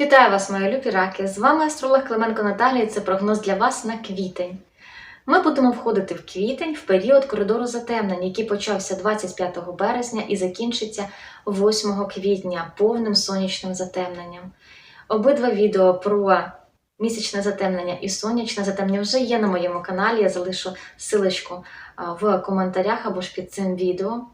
Вітаю вас, мої любі раки! З вами астролог Клименко Наталія. і Це прогноз для вас на квітень. Ми будемо входити в квітень в період коридору затемнень, який почався 25 березня і закінчиться 8 квітня повним сонячним затемненням. Обидва відео про місячне затемнення і сонячне затемнення вже є на моєму каналі. Я залишу силочку в коментарях або ж під цим відео.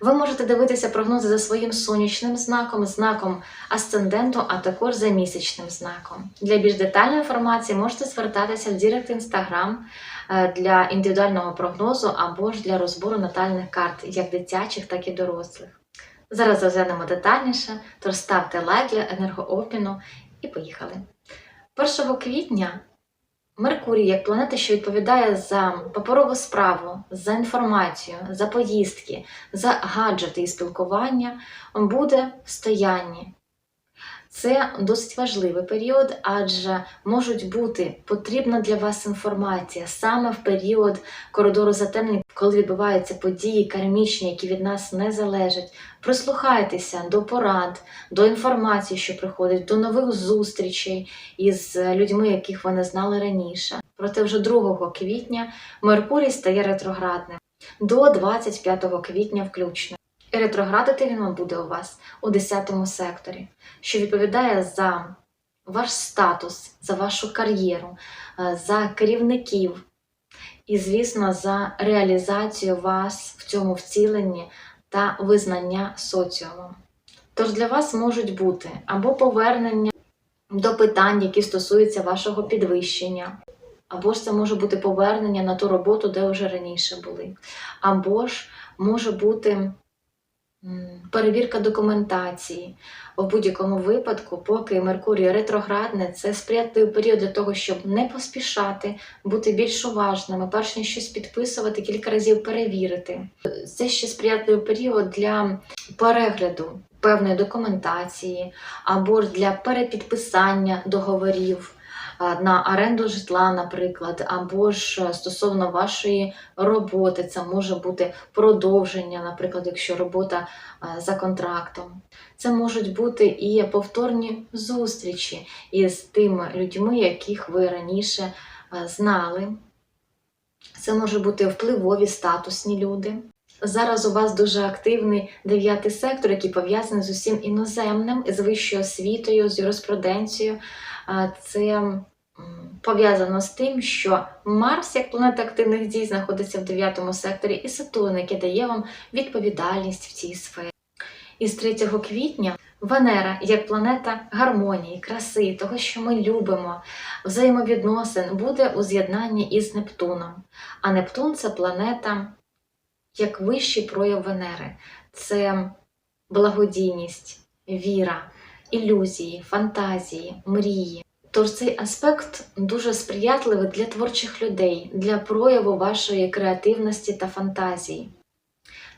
Ви можете дивитися прогнози за своїм сонячним знаком, знаком асценденту, а також за місячним знаком. Для більш детальної інформації можете звертатися в Дірект Інстаграм е, для індивідуального прогнозу або ж для розбору натальних карт, як дитячих, так і дорослих. Зараз розглянемо детальніше, тож ставте лайк для енергообміну і поїхали. 1 квітня Меркурій, як планета, що відповідає за паперову справу, за інформацію, за поїздки, за гаджети і спілкування, буде в стоянні. Це досить важливий період, адже можуть бути потрібна для вас інформація саме в період коридору затемнень, коли відбуваються події кармічні, які від нас не залежать. Прислухайтеся до порад, до інформації, що приходить, до нових зустрічей із людьми, яких ви не знали раніше. Проте вже 2 квітня Меркурій стає ретроградним до 25 квітня включно. І ретроградити він буде у вас у 10 секторі, що відповідає за ваш статус, за вашу кар'єру, е, за керівників і, звісно, за реалізацію вас в цьому вціленні та визнання соціумом. Тож для вас можуть бути або повернення до питань, які стосуються вашого підвищення, або ж це може бути повернення на ту роботу, де вже раніше були, або ж може бути перевірка документації. В будь-якому випадку, поки Меркурій ретроградне, це сприятливий період для того, щоб не поспішати, бути більш уважними, перш ніж щось підписувати, кілька разів перевірити. Це ще сприятливий період для перегляду певної документації або для перепідписання договорів на оренду житла, наприклад, або ж е, стосовно вашої роботи, це може бути продовження, наприклад, якщо робота за контрактом. Це можуть бути і повторні зустрічі із тими людьми, яких ви раніше знали. Це може бути впливові статусні люди. Зараз у вас дуже активний дев'ятий сектор, який пов'язаний з усім іноземним, з вищою освітою, з юриспруденцією. Це пов'язано з тим, що Марс, як планета активних дій, знаходиться в дев'ятому секторі, і Сатурн, який дає вам відповідальність в цій сфері. І з 3 квітня Венера, як планета гармонії, краси, того, що ми любимо, взаємовідносин, буде у з'єднанні із Нептуном. А Нептун це планета як вищий прояв Венери. Це благодійність, віра, ілюзії, фантазії, мрії. Тож цей аспект дуже сприятливий для творчих людей, для прояву вашої креативності та фантазії.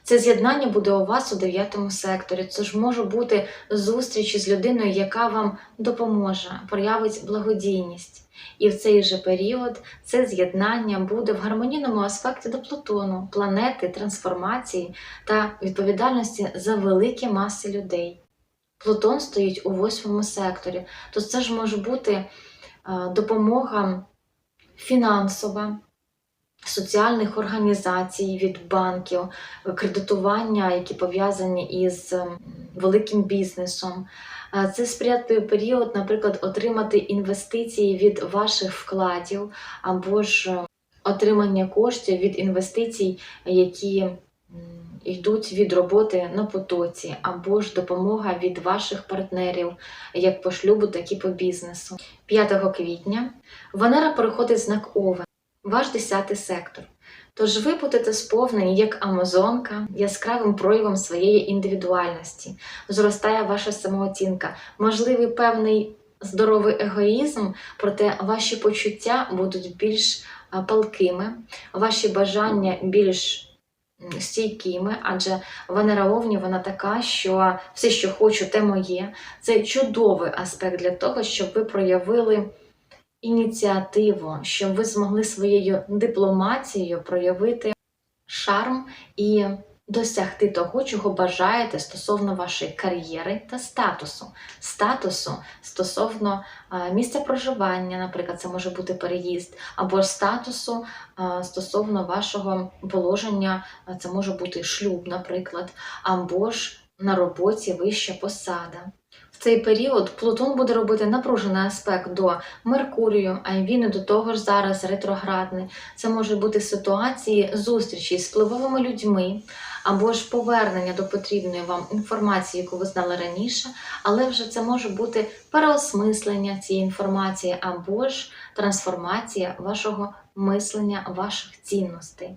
Це з'єднання буде у вас у дев'ятому секторі. Це ж може бути зустріч із людиною, яка вам допоможе, проявить благодійність. І в цей же період це з'єднання буде в гармонійному аспекті до Плутону, планети, трансформації та відповідальності за великі маси людей. Плутон стоїть у восьмому секторі, то це ж може бути е, допомога фінансова, соціальних організацій від банків, кредитування, які пов'язані із ем, великим бізнесом. Е, Це сприятливий період, наприклад, отримати інвестиції від ваших вкладів або ж е, отримання коштів від інвестицій, які йдуть від роботи на потоці, або ж допомога від ваших партнерів, як по шлюбу, так і по бізнесу. 5 квітня Венера переходить знак Овен, ваш 10 сектор. Тож ви будете сповнені як Амазонка яскравим проявом своєї індивідуальності, зростає ваша самооцінка, можливий певний здоровий егоїзм, проте ваші почуття будуть більш палкими, ваші бажання більш стійкими, адже Венера Овні вона така, що все, що хочу, те моє. Це чудовий аспект для того, щоб ви проявили ініціативу, щоб ви змогли своєю дипломатією проявити шарм і досягти того, чого бажаєте стосовно вашої кар'єри та статусу. Статусу стосовно місця проживання, наприклад, це може бути переїзд, або статусу стосовно вашого положення, це може бути шлюб, наприклад, або ж на роботі вища посада. Цей період Плутон буде робити напружений аспект до Меркурію, а він і до того ж зараз ретроградний. Це можуть бути ситуації зустрічі з впливовими людьми, або ж повернення до потрібної вам інформації, яку ви знали раніше, але вже це може бути переосмислення цієї інформації, або ж трансформація вашого мислення, ваших цінностей.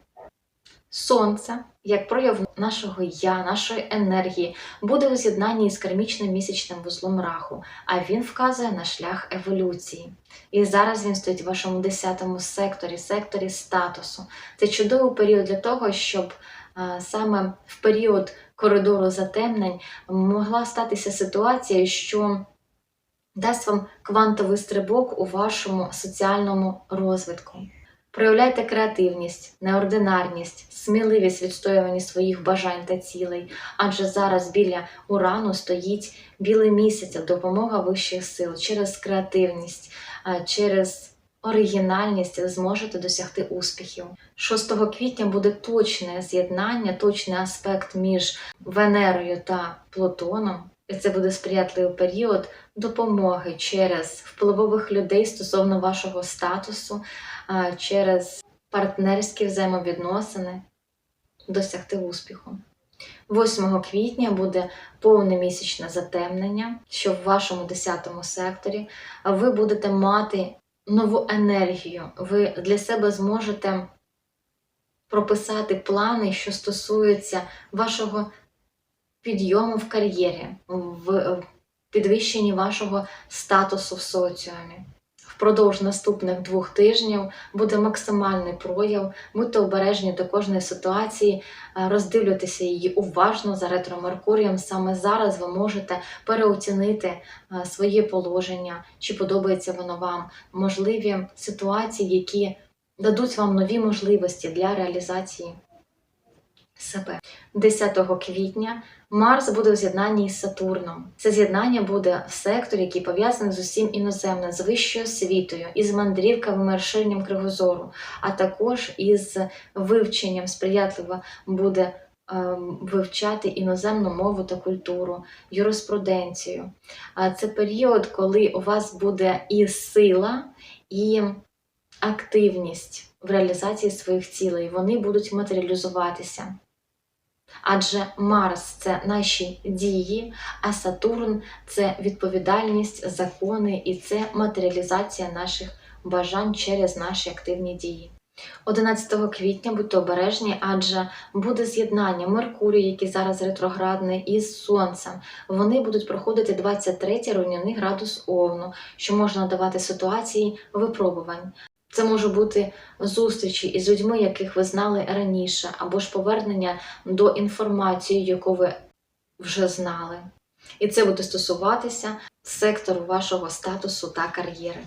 Сонце, як прояв нашого я, нашої енергії, буде у з'єднанні з кармічним місячним вузлом раху, а він вказує на шлях еволюції. І зараз він стоїть в вашому 10-му секторі, секторі статусу. Це чудовий період для того, щоб а, саме в період коридору затемнень могла статися ситуація, що дасть вам квантовий стрибок у вашому соціальному розвитку. Проявляйте креативність, неординарність, сміливість відстоювання своїх бажань та цілей, адже зараз біля урану стоїть білий місяць, допомога вищих сил через креативність, через оригінальність зможете досягти успіхів. 6 квітня буде точне з'єднання, точний аспект між Венерою та Плутоном. І це буде сприятливий період допомоги через впливових людей стосовно вашого статусу, через партнерські взаємовідносини досягти успіху. 8 квітня буде повне місячне затемнення, що в вашому 10 секторі ви будете мати нову енергію. Ви для себе зможете прописати плани, що стосуються вашого підйому в кар'єрі, в підвищенні вашого статусу в соціумі. Впродовж наступних двох тижнів буде максимальний прояв, будьте обережні до кожної ситуації, е, роздивлюйтеся її уважно за ретро-Меркурієм. Саме зараз ви можете переоцінити е, своє положення, чи подобається воно вам, можливі ситуації, які дадуть вам нові можливості для реалізації себе. 10 квітня Марс буде в з'єднанні із Сатурном. Це з'єднання буде в секторі, який пов'язаний з усім іноземним, з вищою освітою, із мандрівками розширенням кругозору, а також із вивченням сприятливо буде ем, вивчати іноземну мову та культуру, юриспруденцію. Це період, коли у вас буде і сила, і активність в реалізації своїх цілей. Вони будуть матеріалізуватися. Адже Марс це наші дії, а Сатурн це відповідальність, закони і це матеріалізація наших бажань через наші активні дії. 11 квітня будьте обережні, адже буде з'єднання Меркурію, який зараз ретроградний, із Сонцем. Вони будуть проходити 23 руйнівний градус Овну, що може надавати ситуації випробувань. Це може бути зустрічі із людьми, яких ви знали раніше, або ж повернення до інформації, яку ви вже знали. І це буде стосуватися сектору вашого статусу та кар'єри.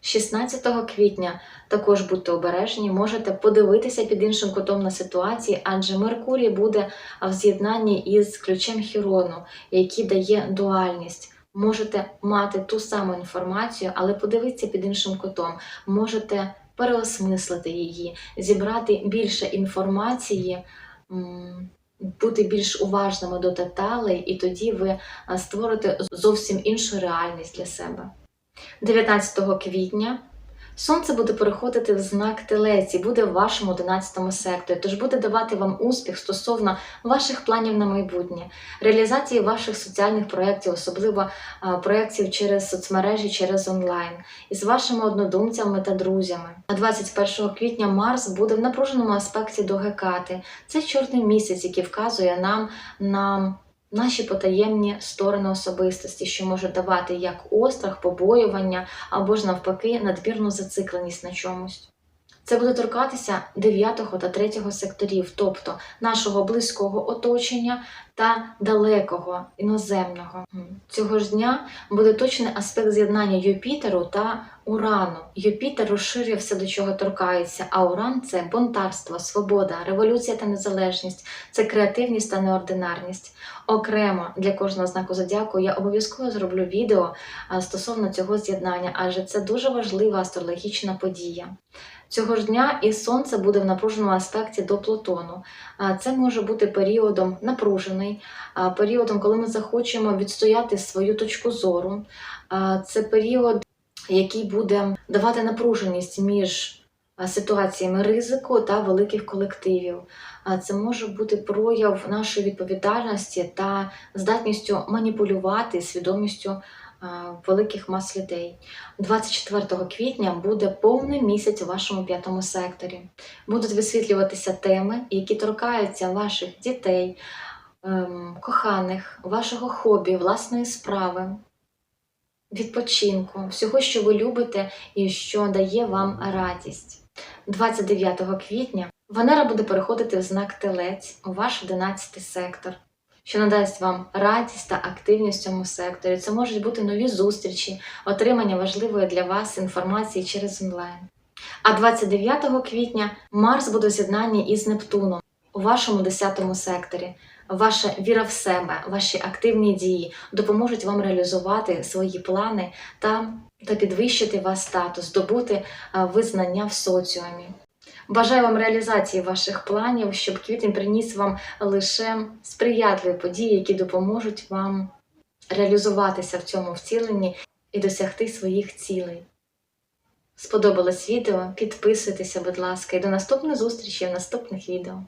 16 квітня також будьте обережні, можете подивитися під іншим кутом на ситуації, адже Меркурій буде в з'єднанні із ключем Хірону, який дає дуальність. Можете мати ту саму інформацію, але подивитися під іншим котом, Можете переосмислити її, зібрати більше інформації, бути більш уважними до деталей, і тоді ви створите зовсім іншу реальність для себе. 19 квітня Сонце буде переходити в знак Телеці, буде в вашому 11 секторі, тож буде давати вам успіх стосовно ваших планів на майбутнє, реалізації ваших соціальних проєктів, особливо проєктів через соцмережі, через онлайн, із вашими однодумцями та друзями. А 21 квітня Марс буде в напруженому аспекті до Гекати. Це чорний місяць, який вказує нам на наші потаємні сторони особистості, що може давати як острах, побоювання або ж навпаки надмірну зацикленість на чомусь. Це буде торкатися 9 та 3 секторів, тобто нашого близького оточення та далекого іноземного. Цього ж дня буде точний аспект з'єднання Юпітеру та Урану. Юпітер розширює все, до чого торкається, а Уран це бунтарство, свобода, революція та незалежність, це креативність та неординарність. Окремо для кожного знаку зодіаку я обов'язково зроблю відео стосовно цього з'єднання, адже це дуже важлива астрологічна подія. Цього ж дня і сонце буде в напруженому аспекті до Плутону. Це може бути періодом напружений, періодом, коли ми захочемо відстояти свою точку зору. Це період, який буде давати напруженість між ситуаціями ризику та великих колективів. Це може бути прояв нашої відповідальності та здатністю маніпулювати свідомістю великих мас людей. 24 квітня буде повний місяць у вашому п'ятому секторі. Будуть висвітлюватися теми, які торкаються ваших дітей, ем, коханих, вашого хобі, власної справи, відпочинку, всього, що ви любите і що дає вам радість. 29 квітня Венера буде переходити в знак Телець у ваш 11 сектор, що надасть вам радість та активність в цьому секторі. Це можуть бути нові зустрічі, отримання важливої для вас інформації через онлайн. А 29 квітня Марс буде в з'єднанні із Нептуном у вашому 10 секторі. Ваша віра в себе, ваші активні дії допоможуть вам реалізувати свої плани та, та підвищити ваш статус, здобути визнання в соціумі. Бажаю вам реалізації ваших планів, щоб квітень приніс вам лише сприятливі події, які допоможуть вам реалізуватися в цьому втіленні і досягти своїх цілей. Сподобалось відео? Підписуйтеся, будь ласка, і до наступної зустрічі в наступних відео.